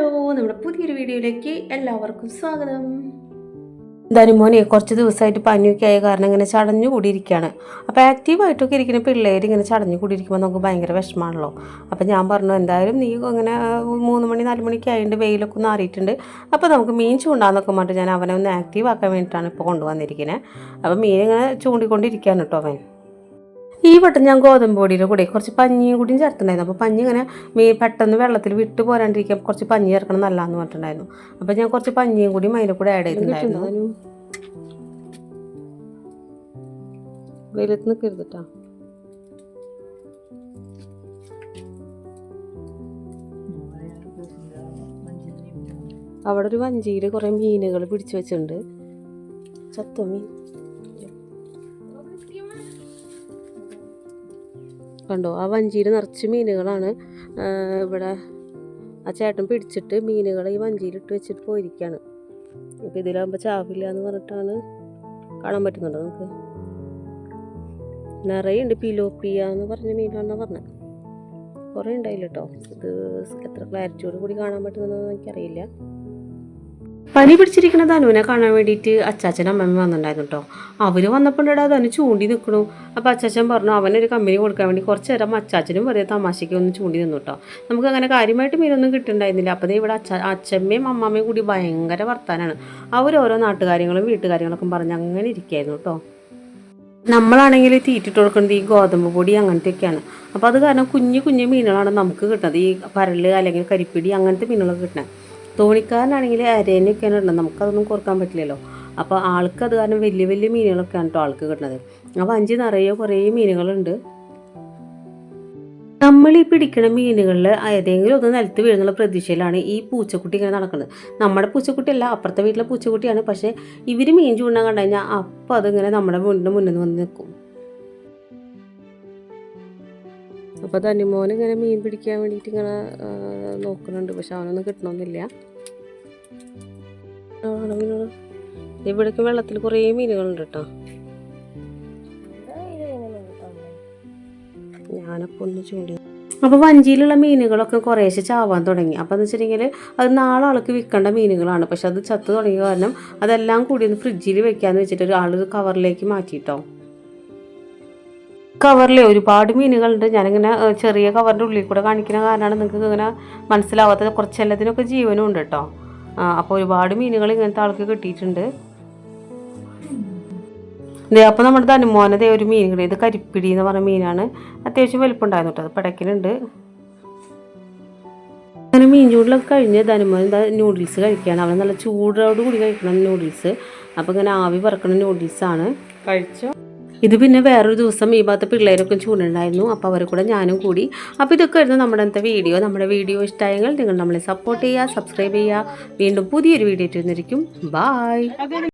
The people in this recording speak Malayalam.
ഹലോ നമ്മുടെ പുതിയൊരു വീഡിയോയിലേക്ക് എല്ലാവർക്കും സ്വാഗതം. ധനുമോനെ കുറച്ച് ദിവസമായിട്ട് പനിയൊക്കെ ആയ കാരണം ഇങ്ങനെ ചടഞ്ഞു കൂടിയിരിക്കുകയാണ് അപ്പോൾ ആക്റ്റീവായിട്ടൊക്കെ ഇരിക്കുന്ന പിള്ളേർ ഇങ്ങനെ ചടഞ്ഞു കൂടിയിരിക്കുമ്പോൾ നമുക്ക് ഭയങ്കര വിഷമമാണല്ലോ. അപ്പോൾ ഞാൻ പറഞ്ഞു എന്തായാലും നീ ഇങ്ങനെ മൂന്ന് മണി നാല് മണിക്ക് ആയതുകൊണ്ട് വെയിലൊക്കെ ഒന്ന് ആറിയിട്ടുണ്ട്. അപ്പോൾ നമുക്ക് മീൻ ചൂണ്ടാന്നൊക്കെ പറഞ്ഞിട്ട് ഞാൻ അവനെ ഒന്ന് ആക്റ്റീവ് ആക്കാൻ വേണ്ടിയിട്ടാണ് ഇപ്പോൾ കൊണ്ടുവന്നിരിക്കുന്നത്. അപ്പോൾ മീൻ ഇങ്ങനെ ചൂണ്ടിക്കൊണ്ടിരിക്കുകയാണ് കേട്ടോ അവൻ. ഈ വട്ടം ഞാൻ ഗോതമ്പ് പൊടിയുടെ കൂടെ കുറച്ച് പഞ്ഞിയും കൂടിയും ചേർത്തിട്ടുണ്ടായിരുന്നു. അപ്പോൾ പഞ്ഞി ഇങ്ങനെ മീ പെട്ടെന്ന് വെള്ളത്തിൽ വിട്ട് പോരാണ്ടിരിക്കാൻ കുറച്ച് പഞ്ഞി ചേർക്കണം നല്ലതെന്ന് പറഞ്ഞിട്ടുണ്ടായിരുന്നു. അപ്പോൾ ഞാൻ കുറച്ച് പഞ്ഞിയും കൂടി അതിന്റെ കൂടെ ആഡ് ചെയ്തിട്ടുണ്ടായിരുന്നു. വെയിലത്ത് നിൽക്കരുത് കേട്ടോ അവിടെ ഒരു വഞ്ചിയിൽ കുറേ മീനുകൾ പിടിച്ചു വെച്ചിട്ടുണ്ട്. ചത്ത മീൻ? കണ്ടോ? ആ വഞ്ചിയിൽ നിറച്ച് മീനുകളാണ് ഇവിടെ ആ ചേട്ടൻ പിടിച്ചിട്ട് മീനുകൾ ഈ വഞ്ചിയിൽ ഇട്ട് വെച്ചിട്ട് പോയിരിക്കുകയാണ് ഇപ്പം ഇതിലാകുമ്പോൾ ചാവില്ല എന്ന് പറഞ്ഞിട്ടാണ് കാണാൻ പറ്റുന്നുണ്ടോ നമുക്ക്? നിറയെ ഉണ്ട് പിലോപ്പിയ എന്ന് പറഞ്ഞ മീനാണെന്നാണ് പറഞ്ഞത്. കുറേ ഉണ്ടായില്ല കേട്ടോ. ഇത് എത്ര ക്ലാരിറ്റിയോട് കൂടി കാണാൻ പറ്റുന്നതെന്ന് എനിക്കറിയില്ല. പനി പിടിച്ചിരിക്കുന്ന ധനുവിനെ കാണാൻ വേണ്ടിയിട്ട് അച്ചാച്ചൻ അമ്മമ്മ വന്നിട്ടുണ്ടായിരുന്നു കേട്ടോ അവർ വന്നപ്പോഴാ ധനു ചൂണ്ടി നിൽക്കണു അപ്പോൾ അച്ചാച്ചൻ പറഞ്ഞു അവനൊരു കമ്പനി കൊടുക്കാൻ വേണ്ടി കുറച്ച് നേരം അച്ചാച്ചനും വെറുതെ തമാശയ്ക്ക് ഒന്ന് ചൂണ്ടി നിന്നു കേട്ടോ നമുക്ക് അങ്ങനെ കാര്യമായിട്ട് മീനൊന്നും കിട്ടുന്നുണ്ടായിരുന്നില്ല അപ്പോൾ ഇവിടെ അച്ഛ അച്ഛമ്മയും അമ്മാമ്മയും കൂടി ഭയങ്കര വർത്താനാണ്. അവർ ഓരോ നാട്ടുകാര്യങ്ങളും വീട്ടുകാര്യങ്ങളൊക്കെ പറഞ്ഞ് അങ്ങനെ ഇരിക്കുകയായിരുന്നു കേട്ടോ നമ്മളാണെങ്കിൽ തീറ്റിട്ട് കൊടുക്കുന്നത് ഈ ഗോതമ്പ് പൊടി അങ്ങനത്തെയൊക്കെയാണ്. അപ്പോൾ അത് കാരണം കുഞ്ഞു കുഞ്ഞു മീനുകളാണ് നമുക്ക് കിട്ടുന്നത്. ഈ പരൽ അല്ലെങ്കിൽ കരിപ്പിടി അങ്ങനത്തെ മീനുകളൊക്കെ കിട്ടുന്നത്. തോണിക്കാരനാണെങ്കിൽ അരേനൊക്കെയാണ് ഉള്ളത് നമുക്കതൊന്നും കൊടുക്കാൻ പറ്റില്ലല്ലോ. അപ്പോൾ ആൾക്ക് അത് കാരണം വലിയ വലിയ മീനുകളൊക്കെയാണ് കേട്ടോ ആൾക്ക് കിട്ടുന്നത്. അപ്പോൾ അഞ്ച് നിറയെ കുറേ മീനുകളുണ്ട്. നമ്മൾ ഈ പിടിക്കുന്ന മീനുകളിൽ ഏതെങ്കിലും ഒന്ന് നിലത്ത് വീഴുന്നുള്ള പ്രതീക്ഷയിലാണ് ഈ പൂച്ചക്കുട്ടി ഇങ്ങനെ നടക്കുന്നത്. നമ്മുടെ പൂച്ചക്കുട്ടിയല്ല അപ്പുറത്തെ വീട്ടിലെ പൂച്ചക്കുട്ടിയാണ്. പക്ഷേ ഇവർ മീൻ ചൂണ്ടാൻ കണ്ടു കഴിഞ്ഞാൽ അപ്പം അതിങ്ങനെ നമ്മുടെ വീടിന്റെ മുന്നിൽ നിന്ന് വന്ന് നിൽക്കും അപ്പോൾ ധനുമോൻ ഇങ്ങനെ മീൻ പിടിക്കാൻ വേണ്ടിയിട്ട് ഇങ്ങനെ നോക്കുന്നുണ്ട്. പക്ഷെ അവനൊന്നും കിട്ടണമെന്നില്ല ഇവിടേക്ക് വെള്ളത്തിൽ കുറേ മീനുകളുണ്ട് കേട്ടോ. ഞാനപ്പോൾ ഒന്ന് ചൂണ്ടി അപ്പോൾ വഞ്ചിയിലുള്ള മീനുകളൊക്കെ കുറേശ്ശെ ചാവാൻ തുടങ്ങി. അപ്പോൾ എന്ന് വെച്ചിട്ടുണ്ടെങ്കിൽ അത് നാളെ ആൾക്ക് വിൽക്കേണ്ട മീനുകളാണ്. പക്ഷെ അത് ചത്തു തുടങ്ങിയ കാരണം അതെല്ലാം കൂടി ഒന്ന് ഫ്രിഡ്ജിൽ വെക്കാന്ന് വെച്ചിട്ട് ഒരാൾ കവറിലേക്ക് മാറ്റിയിട്ടോ കവറിൽ ഒരുപാട് മീനുകളുണ്ട്. ഞാനിങ്ങനെ ചെറിയ കവറിന്റെ ഉള്ളിൽ കൂടെ കാണിക്കുന്ന കാരണമാണ് നിങ്ങൾക്ക് ഇങ്ങനെ മനസ്സിലാവാത്തത്. കുറച്ചെല്ലാത്തിനൊക്കെ ജീവനും ഉണ്ട് കേട്ടോ അപ്പോൾ ഒരുപാട് മീനുകൾ ഇങ്ങനത്തെ ആൾക്ക് കിട്ടിയിട്ടുണ്ട്. ഇതേ അപ്പോൾ നമ്മുടെ ധനുമോനെ ഒരു മീൻ കിട്ടി. ഇത് കരിപ്പിടി എന്ന് പറഞ്ഞ മീനാണ്. അത്യാവശ്യം വലുപ്പമുണ്ടായിരുന്നു കേട്ടോ അത് പിടയ്ക്കലുണ്ട്. അങ്ങനെ മീൻ ചൂടിലൊക്കെ കഴിഞ്ഞ് ധനുമോൻ എന്താ നൂഡിൽസ് കഴിക്കുകയാണ്. അവൻ നല്ല ചൂടോട് കൂടി കഴിക്കണം നൂഡിൽസ് അപ്പോൾ ഇങ്ങനെ ആവി പറക്കണ നൂഡിൽസാണ് കഴിച്ചോ? ഇത് പിന്നെ വേറൊരു ദിവസം ഈ ഭാഗത്ത് പിള്ളേരൊക്കെ ചൂടുണ്ടായിരുന്നു. അപ്പോൾ അവർ കൂടെ ഞാനും കൂടി. അപ്പോൾ ഇതൊക്കെ ആയിരുന്നു നമ്മുടെ ഇന്നത്തെ വീഡിയോ. നമ്മുടെ വീഡിയോ ഇഷ്ടമായെങ്കിൽ നിങ്ങൾ നമ്മളെ സപ്പോർട്ട് ചെയ്യുക സബ്സ്ക്രൈബ് ചെയ്യുക. വീണ്ടും പുതിയൊരു വീഡിയോ ഇട്ടിരുന്നിരിക്കും ബായ്